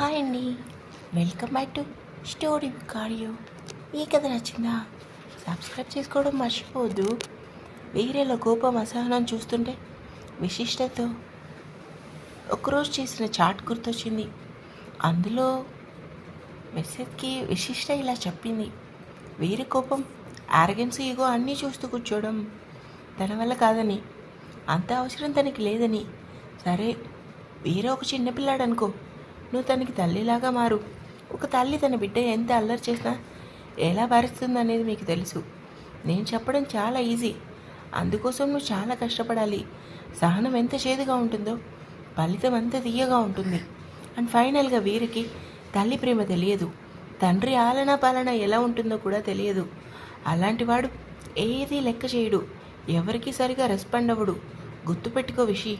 Hi అండి. Welcome back to story audio ఈ కథ నచ్చిందా? సబ్స్క్రైబ్ చేసుకోవడం మర్చిపోవద్దు. వేరేల కోపం అసహనం చూస్తుంటే విశిష్టతో ఒకరోజు చేసిన చాట్ గుర్తొచ్చింది. అందులో మెసేజ్కి విశిష్ట ఇలా చెప్పింది. వేరే కోపం ఆరగెన్స్ ఈగో అన్నీ చూస్తూ కూర్చోవడం తన వల్ల కాదని. అంత అవసరం తనకి లేదని. సరే వేరే ఒక చిన్నపిల్లాడు అనుకో నువ్వు తనకి తల్లిలాగా మారు. ఒక తల్లి తన బిడ్డ ఎంత అల్లరి చేసినా ఎలా భరిస్తుంది అనేది మీకు తెలుసు. నేను చెప్పడం చాలా ఈజీ. అందుకోసం నువ్వు చాలా కష్టపడాలి. సహనం ఎంత చేదుగా ఉంటుందో ఫలితం అంత తీయగా ఉంటుంది. అండ్ ఫైనల్గా వీరికి తల్లి ప్రేమ తెలియదు. తండ్రి ఆలనా పాలన ఎలా ఉంటుందో కూడా తెలియదు. అలాంటి వాడు ఏది లెక్క చేయడు. ఎవరికి సరిగా రెస్పాండ్ అవ్వడు. గుర్తుపెట్టుకో విషి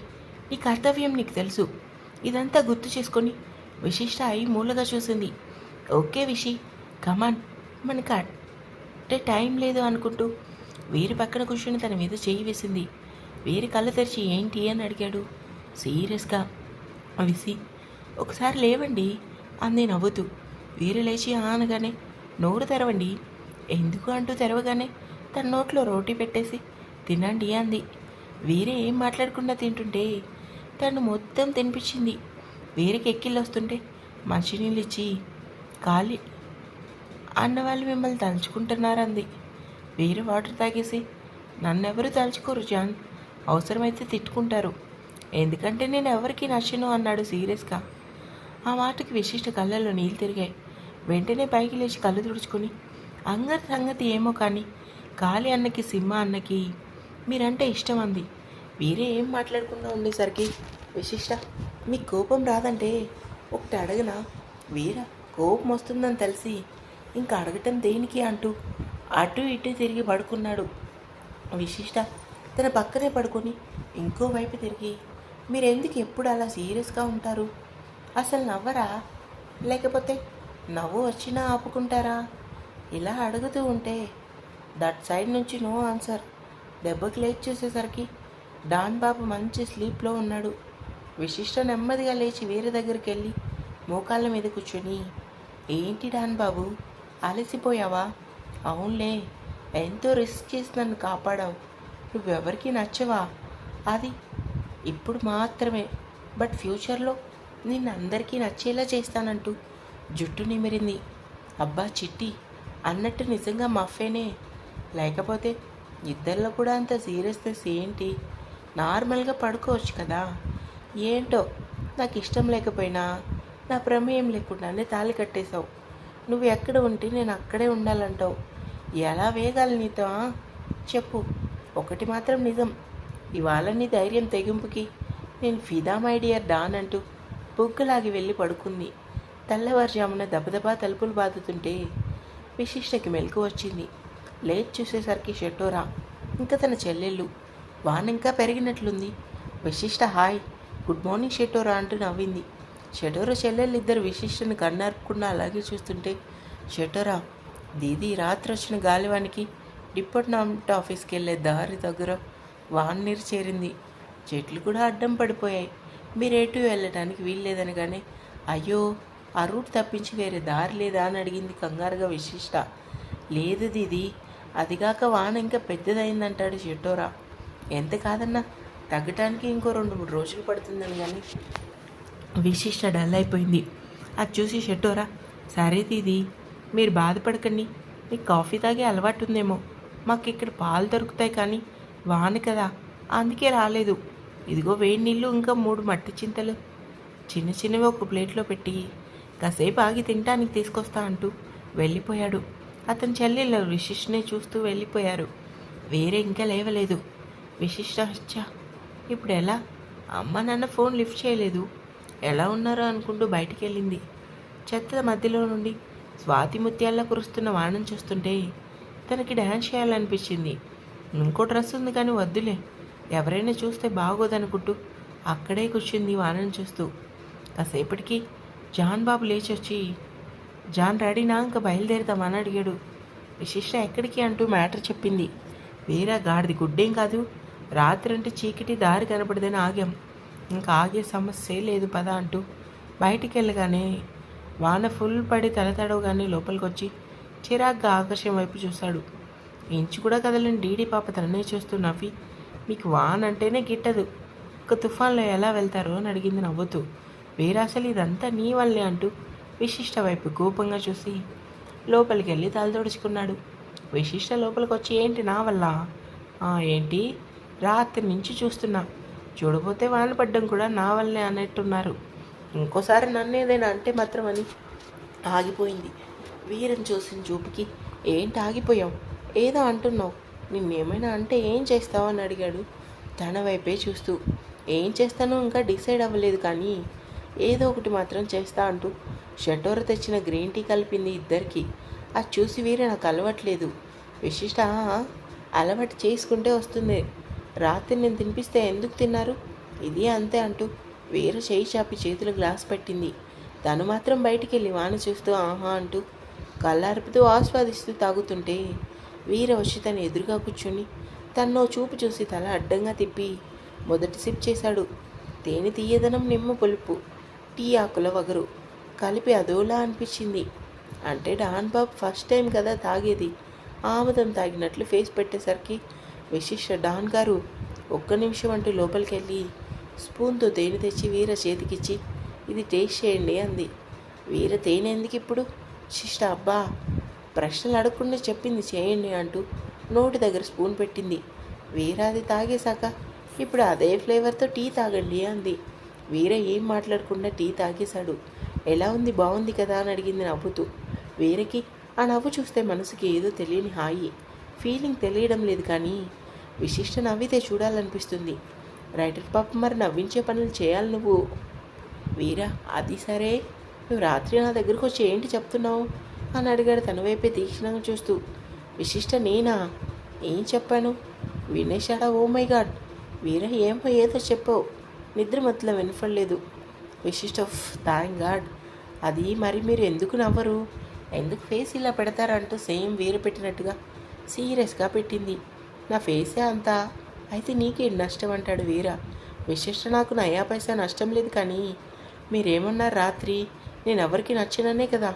నీ కర్తవ్యం నీకు తెలుసు. ఇదంతా గుర్తు చేసుకొని విశిష్ట అయి మూలగా చూసింది. ఓకే విషి కమాన్ మనకు అంటే టైం లేదు అనుకుంటూ వీరి పక్కన కూర్చుని తన మీద చేయి వేసింది. వీరి కళ్ళు తెరిచి ఏంటి? అని అడిగాడు. సీరియస్గా విసి ఒకసారి లేవండి అంది నవ్వుతూ. వీరు లేచి ఆనగానే నోరు తెరవండి. ఎందుకు? అంటూ తెరవగానే తన నోట్లో రోటీ పెట్టేసి తినండి అంది. వీరే ఏం మాట్లాడకుండా తింటుంటే తను మొత్తం తినిపించింది. వీరికి ఎక్కిళ్ళు వస్తుంటే మంచినీళ్ళు ఇచ్చి ఖాళీ అన్నవాళ్ళు మిమ్మల్ని తలుచుకుంటున్నారంది. వేరే వాటర్ తాగేసి నన్నెవరు తలుచుకోరు జాన్ అవసరమైతే తిట్టుకుంటారు. ఎందుకంటే నేను ఎవరికి నచ్చను అన్నాడు సీరియస్గా. ఆ మాటకి విశిష్ట కళ్ళల్లో నీళ్ళు తిరిగాయి. వెంటనే పైకి లేచి కళ్ళు తుడుచుకొని అంగతి సంగతి ఏమో కానీ కాళీ అన్నకి సింహ అన్నకి మీరంటే ఇష్టం అంది. వీరే ఏం మాట్లాడకుండా ఉండేసరికి విశిష్ట మీకు కోపం రాదంటే ఒకటి అడగనా? వీరా కోపం వస్తుందని తెలిసి ఇంకా అడగటం దేనికి అంటూ అటు ఇటు తిరిగి పడుకున్నాడు. విశిష్ట తన పక్కనే పడుకొని ఇంకోవైపు తిరిగి మీరు ఎందుకు ఎప్పుడు అలా సీరియస్గా ఉంటారు? అసలు నవ్వరా? లేకపోతే నవ్వు వచ్చినా ఆపుకుంటారా? ఇలా అడుగుతూ ఉంటే దట్ సైడ్ నుంచి నో ఆన్సర్. దెబ్బకి లేచి చూసేసరికి డాన్ బాబు మంచి స్లీప్లో ఉన్నాడు. విశిష్ట నెమ్మదిగా లేచి వేరే దగ్గరికి వెళ్ళి మోకాళ్ళ మీద కూర్చొని ఏంటి డాన్ బాబు అలసిపోయావా? అవునులే ఎంతో రిస్క్ చేసి నన్ను కాపాడావు. నువ్వెవరికి నచ్చవా? అది ఇప్పుడు మాత్రమే. బట్ ఫ్యూచర్లో నిన్ను అందరికీ నచ్చేలా చేస్తానంటూ జుట్టు నిమిరింది. అబ్బా చిట్టి అన్నట్టు నిజంగా మఫేనే. లేకపోతే ఇద్దరిలో కూడా అంత సీరియస్నెస్ ఏంటి? నార్మల్గా పడుకోవచ్చు కదా. ఏంటో? నాకు ఇష్టం లేకపోయినా నా ప్రమేయం లేకుండానే తాళి కట్టేశావు. నువ్వు ఎక్కడ ఉంటే నేను అక్కడే ఉండాలంటావు. ఎలా వేగాలి నీతో చెప్పు. ఒకటి మాత్రం నిజం. ఇవాళ నీ ధైర్యం తెగింపుకి నేను ఫిదా మై డియర్ డాన్ అంటూ బొగ్గులాగి వెళ్ళి పడుకుంది. తెల్లవారుజామున దబదబా తలుపులు బాదుతుంటే విశిష్టకి మెలకు వచ్చింది. లేట్ చూసేసరికి షెటోరా ఇంకా తన చెల్లెళ్ళు. వాన ఇంకా పెరిగినట్లుంది. విశిష్ట హాయ్. గుడ్ మార్నింగ్ షెటోరా అంటూ నవ్వింది. షెటోరా చెల్లెళ్ళు ఇద్దరు విశిష్టని కన్నార్పకుండా అలాగే చూస్తుంటే షెటోరా దీది రాత్రి వచ్చిన గాలివానికి డిపార్ట్మెంట్ ఆఫీస్కి వెళ్ళే దారి దగ్గర వాన్ నీరు చేరింది. చెట్లు కూడా అడ్డం పడిపోయాయి. మీరు ఎటు వెళ్ళడానికి వీల్లేదనగానే అయ్యో ఆ రూట్ తప్పించి వేరే దారి లేదా? అని అడిగింది కంగారుగా విశిష్ట. లేదు దీది అదిగాక వాన ఇంకా పెద్దదైందంటాడు షెటోరా. ఎంత కాదన్నా తగ్గటానికి ఇంకో రెండు మూడు రోజులు పడుతుందని కానీ విశిష్ట డల్ అయిపోయింది. అది చూసి షెట్టోరా సరే దీది మీరు బాధపడకండి మీకు కాఫీ తాగే అలవాటు ఉందేమో మాకు ఇక్కడ పాలు దొరుకుతాయి కానీ వాన కదా అందుకే రాలేదు. ఇదిగో వేడి నీళ్ళు ఇంకా మూడు మట్టి చింతలు. చిన్న చిన్నవి ఒక ప్లేట్లో పెట్టి కాసేపు ఆగి తినటానికి తీసుకొస్తా అంటూ వెళ్ళిపోయాడు. అతని చెల్లెళ్ళు విశిష్టనే చూస్తూ వెళ్ళిపోయారు. వేరే ఇంకా లేవలేదు. విశిష్ట అచ్చా ఇప్పుడు ఎలా అమ్మ నాన్న ఫోన్ లిఫ్ట్ చేయలేదు. ఎలా ఉన్నారో అనుకుంటూ బయటికి వెళ్ళింది చెత్త మధ్యలో నుండి స్వాతి ముత్యాల్లో కురుస్తున్న వానం చూస్తుంటే తనకి డ్యాన్స్ చేయాలనిపించింది. ఇంకో డ్రెస్ ఉంది కానీ వద్దులే. ఎవరైనా చూస్తే బాగోదనుకుంటూ అక్కడే కూర్చుంది వానను చూస్తూ. కాసేపటికి జాన్ బాబు లేచి వచ్చి జాన్ రెడీనా ఇంకా బయలుదేరుతామని అడిగాడు. విశిష్ట ఎక్కడికి అంటూ మ్యాటర్ చెప్పింది. వేరే గాడిది గుడ్డేం కాదు. రాత్రి అంటే చీకటి దారి కనపడదని ఆగాం. ఇంకా ఆగే సమస్యే లేదు పదా అంటూ బయటికి వెళ్ళగానే వాన ఫుల్ పడి తలతడవగానే లోపలికి వచ్చి చిరాగ్గా ఆకాశం వైపు చూశాడు ఇంచు కూడా కదలని డీడీ పాప తననే చూస్తూ నవ్వి మీకు వాన్ అంటేనే గిట్టదు. ఒక తుఫాన్లో ఎలా వెళ్తారో అని అడిగింది నవ్వుతూ. వేరే అసలు ఇదంతా నీ వల్లే అంటూ విశిష్ట వైపు కోపంగా చూసి లోపలికి వెళ్ళి తలదొడుచుకున్నాడు. విశిష్ట లోపలికి వచ్చి ఏంటి నా వల్ల? ఏంటి? రాత్రి నుంచి చూస్తున్నా. చూడబోతే వాన పడ్డం కూడా నా వల్లే అన్నట్టున్నారు. ఇంకోసారి నన్ను ఏదైనా అంటే మాత్రం అని ఆగిపోయింది. వీరని చూసిన చూపుకి ఏంటి ఆగిపోయావు? ఏదో అంటున్నావు. నిన్నేమైనా అంటే ఏం చేస్తావు? అని అడిగాడు. తన వైపే చూస్తూ ఏం చేస్తానో ఇంకా డిసైడ్ అవ్వలేదు కానీ ఏదో ఒకటి మాత్రం చేస్తా అంటూ షటోర తెచ్చిన గ్రీన్ టీ కలిపింది ఇద్దరికి. అది చూసి వీరే నాకు అలవట్లేదు. విశిష్ట అలవాటు చేసుకుంటే వస్తుంది. రాత్రి నేను తినిపిస్తే ఎందుకు తిన్నారు? ఇది అంతే అంటూ వీర చేయి చాపి చేతిలో గ్లాస్ పెట్టింది. తను మాత్రం బయటికి వెళ్ళి వాన చూస్తూ ఆహా అంటూ కళ్ళార్పుతూ ఆస్వాదిస్తూ తాగుతుంటే వీర వచ్చి తను ఎదురుగా కూర్చుని తన్నో చూపు చూసి తల అడ్డంగా తిప్పి మొదటి సిప్ చేశాడు. తేనె తీయదనం నిమ్మ పులుపు టీ ఆకుల వగరు కలిపి అదోలా అనిపించింది. అంటే డాన్ బాబు ఫస్ట్ టైం కదా తాగేది. ఆముదం తాగినట్లు ఫేస్ పెట్టేసరికి విశిష్ట డాన్ గారు ఒక్క నిమిషం అంటూ లోపలికి వెళ్ళి స్పూన్తో తేనె తెచ్చి వీర చేతికిచ్చి ఇది టేస్ట్ చేయండి అంది. వీర తేనె ఎందుకు ఇప్పుడు? శిష్ట అబ్బా ప్రశ్నలు అడగకుండా చెప్పింది చేయండి అంటూ నోటి దగ్గర స్పూన్ పెట్టింది. వీరాది తాగేశాక ఇప్పుడు అదే ఫ్లేవర్తో టీ తాగండి అంది. వీర ఏం మాట్లాడకుండా టీ తాగేశాడు. ఎలా ఉంది? బాగుంది కదా అని అడిగింది నవ్వుతూ. వీరకి ఆ నవ్వు చూస్తే మనసుకి ఏదో తెలియని హాయి. ఫీలింగ్ తెలియడం లేదు కానీ విశిష్ట నవ్వితే చూడాలనిపిస్తుంది. రైటర్ పాప మరి నవ్వించే పనులు చేయాలి నువ్వు. వీరా అది సరే. నువ్వు రాత్రి నా దగ్గరకు వచ్చి ఏంటి చెప్తున్నావు? అని అడిగాడు తన వైపే తీక్షణంగా చూస్తూ. విశిష్ట నేనా? ఏం చెప్పాను? వినేశాడా? Oh my God! వీర ఏమో ఏదో చెప్పావు. నిద్ర మధ్యలో వినపడలేదు. విశిష్ట థ్యాంక్ గాడ్! అది మరి మీరు ఎందుకు నవ్వరు? ఎందుకు ఫేస్ ఇలా పెడతారంటూ సేమ్ వీర పెట్టినట్టుగా సీరియస్గా పెట్టింది. నా ఫేసే అంతా. అయితే నీకేం నష్టం అంటాడు వీర. విశిష్ట నాకు నయా పైసా నష్టం లేదు కానీ మీరేమన్నారు రాత్రి? నేను ఎవరికి నచ్చిననే కదా.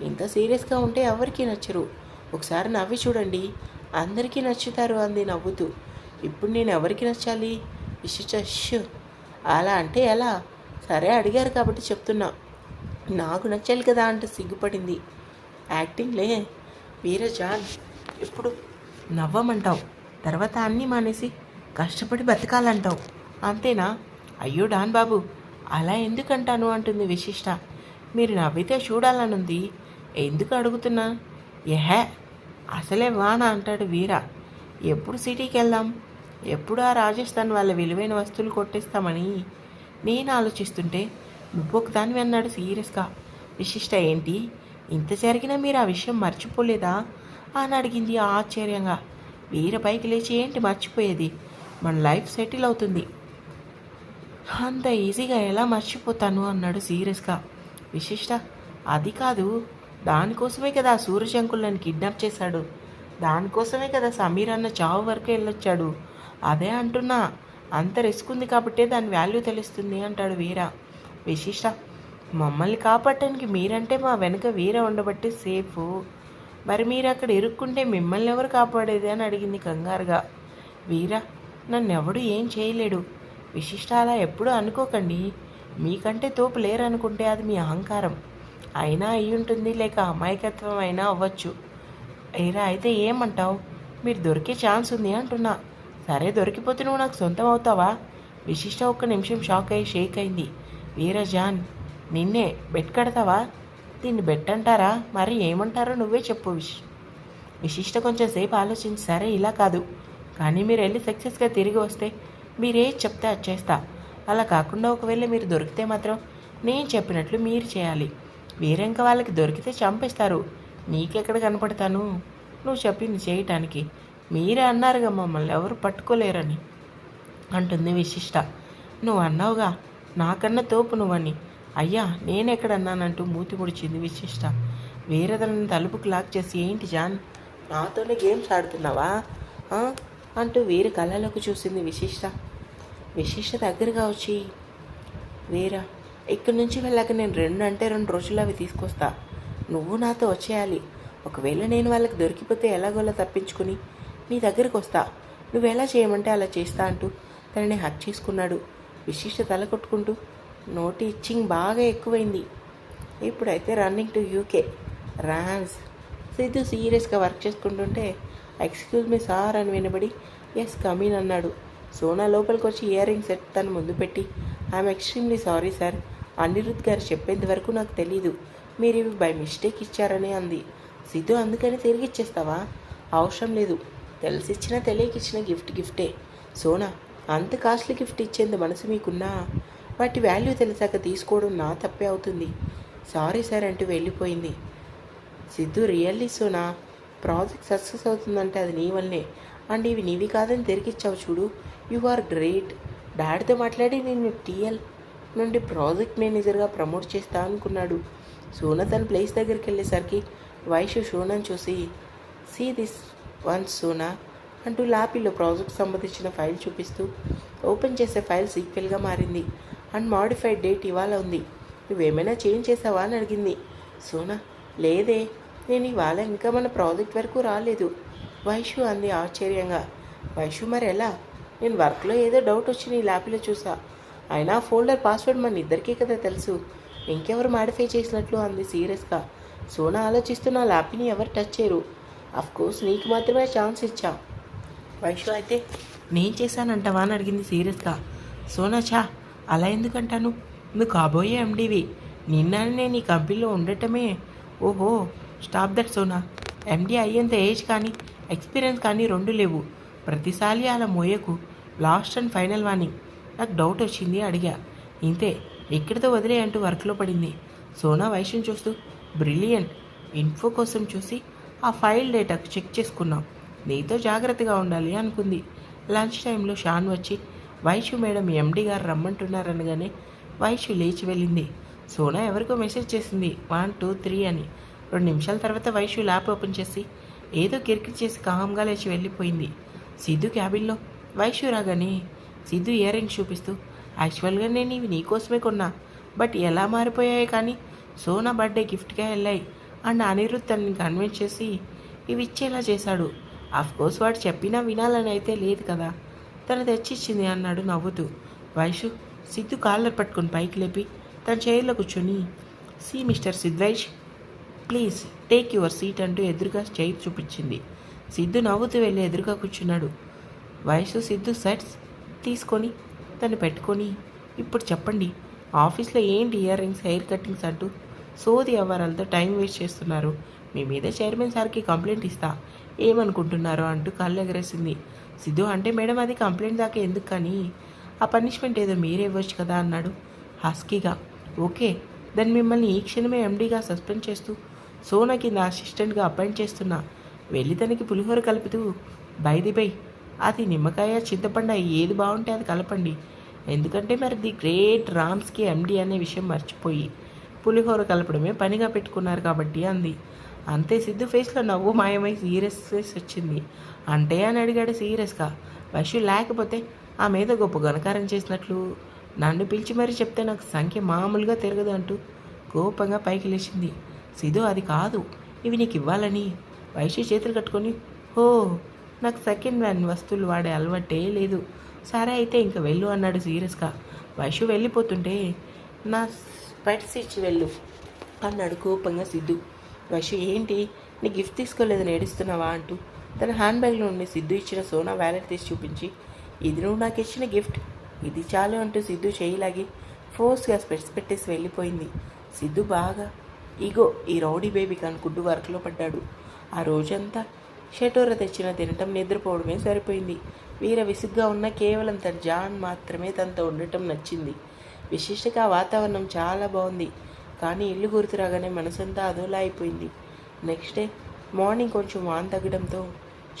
ఇంత సీరియస్గా ఉంటే ఎవరికి నచ్చరు? ఒకసారి నవ్వి చూడండి. అందరికీ నచ్చుతారు అంది నవ్వుతూ. ఇప్పుడు నేను ఎవరికి నచ్చాలి? విశిష్ట "ష్, అలా అంటే ఎలా? సరే అడిగారు కాబట్టి చెప్తున్నా. నాకు నచ్చాలి కదా అంటే సిగ్గుపడింది. యాక్టింగ్లే. వీర జాన్ ఇప్పుడు నవ్వమంటావు? తర్వాత అన్నీ మానేసి కష్టపడి బతకాలంటావు. అంతేనా? అయ్యో డాన్ బాబు అలా ఎందుకంటాను అంటుంది విశిష్ట. మీరు నవ్వితే చూడాలనుంది. ఎందుకు అడుగుతున్నా? ఎహే అసలే వాన అంటాడు వీర. ఎప్పుడు సిటీకి వెళ్దాం ఎప్పుడు ఆ రాజస్థాన్ వాళ్ళ విలువైన వస్తువులు కొట్టేస్తామని? నేను ఆలోచిస్తుంటే నువ్వు దానివి అన్నాడు సీరియస్గా. విశిష్ట ఏంటి? ఇంత జరిగినా మీరు ఆ విషయం మర్చిపోలేదా? అని అడిగింది ఆశ్చర్యంగా. వీర పైకి లేచి ఏంటి మర్చిపోయేది? మన లైఫ్ సెటిల్ అవుతుంది. అంత ఈజీగా ఎలా మర్చిపోతాను అన్నాడు సీరియస్గా. విశిష్ట అది కాదు. దానికోసమే కదా ఆ సూర్యశంకుల్ నన్ను కిడ్నాప్ చేశాడు. దానికోసమే కదా సమీర్ అన్న చావు వరకే వెళ్ళొచ్చాడు. అదే అంటున్నా. అంత రిస్క్ ఉంది కాబట్టే దాని వాల్యూ తెలుస్తుంది అంటాడు వీర. విశిష్ట మమ్మల్ని కాపాడటానికి మీరంటే మా వెనుక వీర ఉండబట్టి సేఫ్. మరి మీరు అక్కడ ఇరుక్కుంటే మిమ్మల్ని ఎవరు కాపాడేది అని అడిగింది కంగారుగా. వీరా నన్నెవడు ఏం చేయలేడు. విశిష్ట అలా ఎప్పుడూ అనుకోకండి. మీకంటే తోపు లేరనుకుంటే అది మీ అహంకారం. అయినా అయి ఉంటుంది లేక అమాయకత్వం అయినా అవ్వచ్చు. ఏరా అయితే ఏమంటావు? మీరు దొరికే ఛాన్స్ ఉంది అంటున్నా. సరే దొరికిపోతే నువ్వు నాకు సొంతం అవుతావా? విశిష్ట ఒక్క నిమిషం షాక్ అయ్యి షేక్ అయింది. వీరా జాన్ నిన్నే బెట్ కడతావా? దీన్ని బెట్టంటారా? మరి ఏమంటారో నువ్వే చెప్పు విశ్. విశిష్ట కొంచెం సేపు ఆలోచించి సరే ఇలా కాదు. కానీ మీరు వెళ్ళి సక్సెస్గా తిరిగి వస్తే మీరేది చెప్తే అది చేస్తా. అలా కాకుండా ఒకవేళ మీరు దొరికితే మాత్రం నేను చెప్పినట్లు మీరు చేయాలి. వేరేంక వాళ్ళకి దొరికితే చంపేస్తారు. నీకెక్కడ కనపడతాను? నువ్వు చెప్పింది చేయటానికి. మీరే అన్నారుగా మమ్మల్ని ఎవరు పట్టుకోలేరని. అంటుంది విశిష్ట. నువ్వు అన్నావుగా నాకన్నా తోపు నువ్వని. అయ్యా నేనెక్కడన్నానంటూ మూతి ముడిచింది విశిష్ట. వేరే తనని తలుపుకు లాక్ చేసి ఏంటి జాన్ నాతోనే గేమ్స్ ఆడుతున్నావా? అంటూ వీరి కళ్ళలోకి చూసింది విశిష్ట. విశిష్ట దగ్గరగా వచ్చి వేరా ఇక్కడి నుంచి వెళ్ళాక నేను రెండు అంటే రెండు రోజులు అవి తీసుకొస్తా. నువ్వు నాతో వచ్చేయాలి. ఒకవేళ నేను వాళ్ళకి దొరికిపోతే ఎలాగోలా తప్పించుకుని నీ దగ్గరికి వస్తా. నువ్వు ఎలా చేయమంటే అలా చేస్తా అంటూ తనని హక్ చేసుకున్నాడు. విశిష్ట తల కొట్టుకుంటూ నోటి ఇచ్చింగ్ బాగా ఎక్కువైంది. ఇప్పుడైతే రన్నింగ్ టు యూకే ర్యాన్స్ సిద్ధు సీరియస్గా వర్క్ చేసుకుంటుంటే ఎక్స్క్యూజ్ మీ సార్ అని వినబడి ఎస్ కమీన్ అన్నాడు. సోనా లోపలికి వచ్చి ఇయర్ రింగ్ సెట్ తను ముందు పెట్టి I'm extremely sorry sir Anirudh garu చెప్పేంత వరకు నాకు తెలీదు. మీరు ఇవి బై మిస్టేక్ ఇచ్చారని అంది. సిద్ధు అందుకని తిరిగి ఇచ్చేస్తావా? అవసరం లేదు. తెలిసిచ్చినా తెలియకిచ్చిన గిఫ్ట్ గిఫ్టే. సోనా అంత కాస్ట్లీ గిఫ్ట్ ఇచ్చేంత మనసు మీకున్నా వాటి వాల్యూ తెలిసాక తీసుకోవడం నా తప్పే అవుతుంది. సారీ సార్ అంటూ వెళ్ళిపోయింది. Siddhu really Sona? Project success అవుతుందంటే అది నీ వల్లే. అండ్ ఇవి నీవి కాదని తిరిగిచ్చావు చూడు. You are great. డాడీతో మాట్లాడి నేను టీఎల్ నుండి ప్రాజెక్ట్ మేనేజర్గా ప్రమోట్ చేస్తా అనుకున్నాడు. సోనా తన ప్లేస్ దగ్గరికి వెళ్ళేసరికి వైషు సోనని చూసి సీ దిస్ వన్ సోనా అంటూ లాపీలో ప్రాజెక్ట్ సంబంధించిన ఫైల్ చూపిస్తూ ఓపెన్ చేసే ఫైల్ సీక్వెల్గా మారింది. అండ్ మాడిఫైడ్ డేట్ ఇవాళ ఉంది. నువ్వేమైనా చేంజ్ చేసావా అని అడిగింది. సోనా లేదే. నేను ఇవాళ ఇంకా మన ప్రాజెక్ట్ వరకు రాలేదు. వైషు అంది ఆశ్చర్యంగా. వైషు మరి ఎలా నేను వర్క్లో ఏదో డౌట్ వచ్చి నీ ల్యాప్లో చూసా. అయినా ఫోల్డర్ పాస్వర్డ్ మన ఇద్దరికీ కదా తెలుసు. ఇంకెవరు మాడిఫై చేసినట్లు అంది సీరియస్గా. సోనా ఆలోచిస్తున్న ల్యాప్ని ఎవరు టచ్ చేయరు. కోర్స్ నీకు మాత్రమే ఛాన్స్ ఇచ్చా. వైషు అయితే నేను చేశానంటావా అని అడిగింది సీరియస్గా. సోనా చా అలా ఎందుకంటాను? నువ్వు కాబోయే ఎండివి. నిన్న నేను కంపెనీలో ఉండటమే. ఓహో స్టాప్ దట్ సోనా. ఎండి అయ్యేంత ఏజ్ కానీ ఎక్స్పీరియన్స్ కానీ రెండు లేవు. ప్రతిసారి అలా మోయకు. Last and final warning. నాకు డౌట్ వచ్చింది అడిగా. ఇంతే ఎక్కడితో వదిలే అంటూ వర్క్లో పడింది. సోనా వైశ్యం చూస్తూ బ్రిలియంట్ ఇన్ఫో కోసం చూసి ఆ ఫైల్ డేటాకు చెక్ చేసుకున్నాం. నీతో జాగ్రత్తగా ఉండాలి అనుకుంది. లంచ్ టైంలో షాన్ వచ్చి వైషు మేడం ఎండి గారు రమ్మంటున్నారనగానే వైషు లేచి వెళ్ళింది. సోనా ఎవరికో మెసేజ్ చేసింది. వన్ టూ త్రీ అని. రెండు నిమిషాల తర్వాత వైషు ల్యాప్ ఓపెన్ చేసి ఏదో కిరికిరి చేసి కామ్గా లేచి వెళ్ళిపోయింది. సిద్ధు క్యాబిన్లో. వైషు రాగానే సిద్ధు ఇయర్ రింగ్స్ చూపిస్తూ యాక్చువల్గా నేను ఇవి నీకోసమే కొన్నా. బట్ ఎలా మారిపోయాయి కానీ సోనా బర్త్డే గిఫ్ట్గా వెళ్ళాయి. అండ్ అనిరుద్ తనని కన్విన్స్ చేసి ఇవి ఇచ్చేలా చేశాడు. కోర్స్ వాడు చెప్పినా వినాలని అయితే లేదు కదా. తను తెచ్చిచ్చింది అన్నాడు నవ్వుతూ. వైషు సిద్ధు కాళ్ళ పట్టుకొని పైకి లేపి తన చైర్లో కూర్చొని see mister Sidvaish please take your seat అంటూ ఎదురుగా చైర్ చూపించింది. సిద్ధు నవ్వుతూ వెళ్ళి ఎదురుగా కూర్చున్నాడు. వయసు సిద్ధు సెట్స్ తీసుకొని తను పెట్టుకొని ఇప్పుడు చెప్పండి ఆఫీస్లో ఏంటి ఇయర్ రింగ్స్ హెయిర్ కట్టింగ్స్ అంటూ సోది వ్యవహారాలతో టైం వేస్ట్ చేస్తున్నారు. మీ మీద చైర్మన్ సార్కి కంప్లైంట్ ఇస్తా. ఏమనుకుంటున్నారో అంటూ కళ్ళు ఎగరేసింది. సిద్ధు అంటే మేడం అది కంప్లైంట్ దాకా ఎందుకు కానీ ఆ పనిష్మెంట్ ఏదో మీరే ఇవ్వచ్చు కదా అన్నాడు హస్కీగా. ఓకే దాన్ని మిమ్మల్ని ఈ క్షణమే ఎండీగా సస్పెండ్ చేస్తూ సోనా కింద అసిస్టెంట్గా అపాయింట్ చేస్తున్నా. వెళ్ళి తనకి పులిహోర కలుపుతూ బైది బై అది నిమ్మకాయ చింతపండు ఏది బాగుంటే అది కలపండి. ఎందుకంటే మరి ది గ్రేట్ రామ్స్కి ఎండి అనే విషయం మర్చిపోయి పులిహోర కలపడమే పనిగా పెట్టుకున్నారు కాబట్టి అంది. అంతే సిద్ధు ఫేస్లో నవ్వు మాయమై సీరియస్ ఫేస్ వచ్చింది. అంటే అని అడిగాడు సీరియస్గా. వైశ్యు లేకపోతే ఆ మీద గొప్ప గణకారం చేసినట్లు. నన్ను పిలిచి మరీ చెప్తే నాకు సంఖ్య మామూలుగా తిరగదు అంటూ కోపంగా పైకి లేచింది. సిధు అది కాదు. ఇవి నీకు ఇవ్వాలని. వైశ్య చేతులు కట్టుకొని ఓ నాకు సెకండ్ హ్యాండ్ వస్తువులు వాడే అలవాటే లేదు. సరే అయితే ఇంక వెళ్ళు అన్నాడు సీరియస్గా. వైశ్య వెళ్ళిపోతుంటే నా స్పెట్స్ ఇచ్చి వెళ్ళు అన్నాడు కోపంగా సిద్ధు. వైశ్య ఏంటి? నీ గిఫ్ట్ తీసుకోలేదని ఏడుస్తున్నావా అంటూ తన హ్యాండ్ బ్యాగ్లో ఉండి సిద్ధు ఇచ్చిన సోనా వ్యాలెట్ తీసి చూపించి ఇది నువ్వు నాకు ఇచ్చిన గిఫ్ట్. ఇది చాలు అంటూ సిద్ధు చేయిలాగి ఫోర్స్గా స్పెట్స్ పెట్టేసి వెళ్ళిపోయింది. సిద్ధు బాగా ఇగో ఈ రౌడీ బేబీకి అనుకుంటూ వర్క్లో పడ్డాడు. ఆ రోజంతా షటోర తెచ్చిన తినటం నిద్రపోవడమే సరిపోయింది. వీర విసుగ్గా ఉన్న కేవలం తన జాన్ మాత్రమే తనతో ఉండటం నచ్చింది. విశేషంగా వాతావరణం చాలా బాగుంది. కానీ ఇల్లు గుర్తు రాగానే మనసంతా అదోలా అయిపోయింది. నెక్స్ట్ డే మార్నింగ్ కొంచెం వాన్ తగ్గడంతో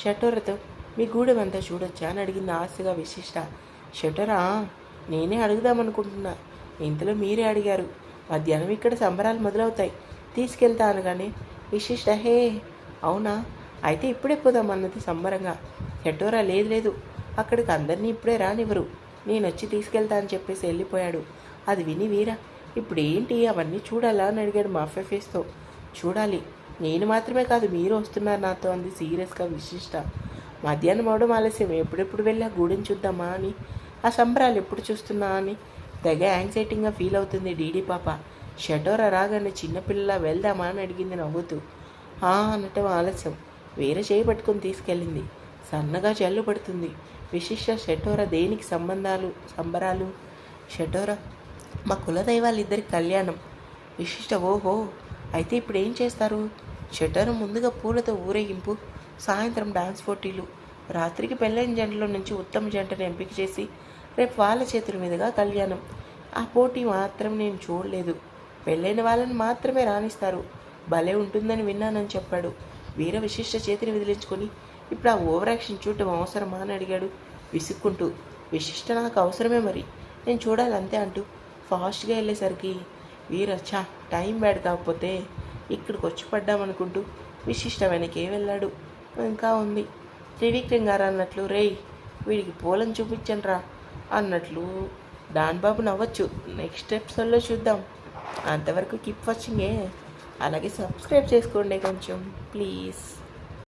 షటోరతో మీ గూడెం అంతా చూడొచ్చా? అని అడిగింది ఆశగా విశిష్ట. షటరా నేనే అడుగుదామనుకుంటున్నా. ఇంతలో మీరే అడిగారు. మధ్యాహ్నం ఇక్కడ సంబరాలు మొదలవుతాయి. తీసుకెళ్తా అనగానే విశిష్ట హే అవునా? అయితే ఇప్పుడే పోదాం అన్నది సంబరంగా. షటోరా లేదు లేదు. అక్కడికి అందరినీ ఇప్పుడే రానివ్వరు. నేను వచ్చి తీసుకెళ్తా అని చెప్పేసి వెళ్ళిపోయాడు. అది విని వీరా ఇప్పుడు ఏంటి అవన్నీ చూడాలా అని అడిగాడు మాఫే ఫేస్తో. చూడాలి. నేను మాత్రమే కాదు మీరు వస్తున్నారు నాతో అంది సీరియస్గా విశిష్ట. మధ్యాహ్నం అవడం ఆలస్యం. ఎప్పుడెప్పుడు వెళ్ళి? ఆ గూడెని చూద్దామా అని. ఆ సంబరాలు ఎప్పుడు చూస్తున్నా అని. తెగ యాంగ్జైటీగా ఫీల్ అవుతుంది డీడీ పాప. షటోరా రాగానే చిన్నపిల్లలా వెళ్దామా అని అడిగింది నవ్వుతూ. ఆ అనటం ఆలస్యం. వేరే చేయి పట్టుకొని తీసుకెళ్ళింది. సన్నగా జల్లు పడుతుంది. విశిష్ట షటోరా దేనికి సంబంధాలు సంబరాలు? షటోరా? మా కులదైవాళ్ళిద్దరి కళ్యాణం. విశిష్ట ఓహో అయితే ఇప్పుడు ఏం చేస్తారు? షటోరా ముందుగా పూలతో ఊరేగింపు సాయంత్రం డాన్స్ పోటీలు రాత్రికి పెళ్ళైన జంటలో నుంచి ఉత్తమ జంటను ఎంపిక చేసి రేపు వాళ్ళ చేతుల మీదుగా కళ్యాణం. ఆ పోటీ మాత్రం నేను చూడలేదు. పెళ్ళైన వాళ్ళని మాత్రమే రాణిస్తారు. భలే ఉంటుందని విన్నానని చెప్పాడు. వీర విశిష్ట చేతిని విదిలించుకొని ఇప్పుడు ఆ ఓవర్ యాక్షన్ చూడటం అవసరమా అని అడిగాడు విసుక్కుంటూ. విశిష్ట నాకు అవసరమే మరి. నేను చూడాలంతే అంటూ ఫాస్ట్గా వెళ్ళేసరికి వీరచ్చా టైం బ్యాడ్ కాకపోతే ఇక్కడికి వచ్చి పడ్డామనుకుంటూ విశిష్ట వెనకే వెళ్ళాడు. ఇంకా ఉంది. త్రివిక్రమ్ గారు అన్నట్లు రేయ్ వీడికి పూలను చూపించండిరా అన్నట్లు డాన్ బాబు నవ్వచ్చు. నెక్స్ట్ ఎపిసోడ్లో చూద్దాం. అంతవరకు కీప్ వాచింగే. అలాగే సబ్స్క్రైబ్ చేసుకోండి కొంచెం ప్లీజ్.